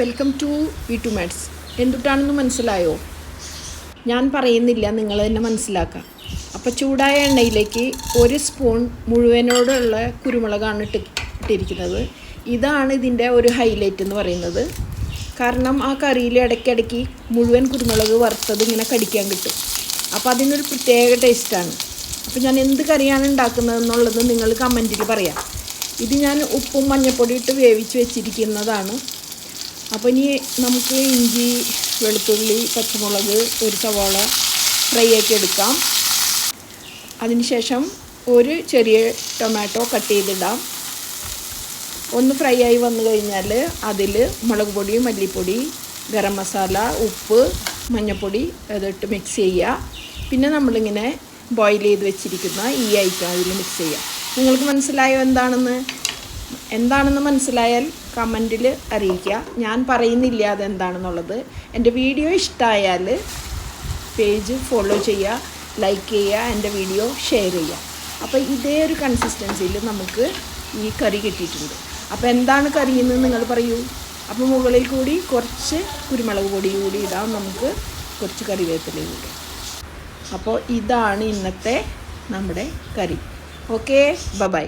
Welcome to V two maths എന്തുട്ടാണെന്ന് മനസ്സിലായോ? ഞാൻ പറയുന്നില്ല നിങ്ങൾ തന്നെ മനസ്സിലാക്കാം. അപ്പോൾ ചൂടായ എണ്ണയിലേക്ക് ഒരു സ്പൂൺ മുഴുവനോടുള്ള കുരുമുളകാണ് ഇട്ട് ഇട്ടിരിക്കുന്നത്. ഇതാണ് ഇതിന്റെ ഒരു ഹൈലൈറ്റ് എന്ന് പറയുന്നത്. കാരണം ആ കറിയിൽ ഇടയ്ക്കിടയ്ക്ക് മുഴുവൻ കുരുമുളക് വറുത്തത് ഇങ്ങനെ കടിക്കാൻ കിട്ടും. അപ്പോൾ അതിനൊരു പ്രത്യേക ടേസ്റ്റാണ് അപ്പോൾ ഞാൻ എന്ത് കറിയാണ് ഉണ്ടാക്കുന്നതെന്നുള്ളത് നിങ്ങൾ കമന്റിൽ പറയാം. ഇത് ഞാൻ ഉപ്പും മഞ്ഞപ്പൊടി ഇട്ട് വേവിച്ച് വെച്ചിരിക്കുന്നതാണ്. അപ്പോൾ ഇനി നമുക്ക് ഇഞ്ചി വെളുത്തുള്ളി പച്ചമുളക് ഒരു സവാള ഫ്രൈ ആക്കി എടുക്കാം. അതിനുശേഷം ഒരു ചെറിയ ടൊമാറ്റോ കട്ട് ചെയ്തിടാം. ഒന്ന് ഫ്രൈ ആയി വന്നു കഴിഞ്ഞാൽ അതിൽ മുളക് പൊടി മല്ലിപ്പൊടി ഗരം മസാല ഉപ്പ് മഞ്ഞൾപ്പൊടി അതിട്ട് മിക്സ് ചെയ്യുക പിന്നെ നമ്മളിങ്ങനെ ബോയിൽ ചെയ്ത് വെച്ചിരിക്കുന്ന ഈ ഐറ്റം അതിൽ മിക്സ് ചെയ്യുക നിങ്ങൾക്ക് മനസ്സിലായോ എന്താണെന്ന്? എന്താണെന്ന് മനസ്സിലായാൽ കമന്റിൽ അറിയിക്കുക. ഞാൻ പറയുന്നില്ല അതെന്താണെന്നുള്ളത്. എന്റെ വീഡിയോ ഇഷ്ടമായാൽ പേജ് ഫോളോ ചെയ്യുക ലൈക്ക് ചെയ്യുക എന്റെ വീഡിയോ ഷെയർ ചെയ്യുക. അപ്പോൾ ഇതേ ഒരു കൺസിസ്റ്റൻസിയിൽ നമുക്ക് ഈ കറി കിട്ടിയിട്ടുണ്ട്. അപ്പോൾ എന്താണ് കറി എന്ന് നിങ്ങൾ പറയൂ. അപ്പോൾ മുകളിൽ കൂടി കുറച്ച് കുരുമുളക് പൊടി കൂടി ഇടാം. നമുക്ക് കുറച്ച് കറിവേപ്പില കൂടി. അപ്പോൾ ഇതാണ് ഇന്നത്തെ നമ്മുടെ കറി. Okay bye.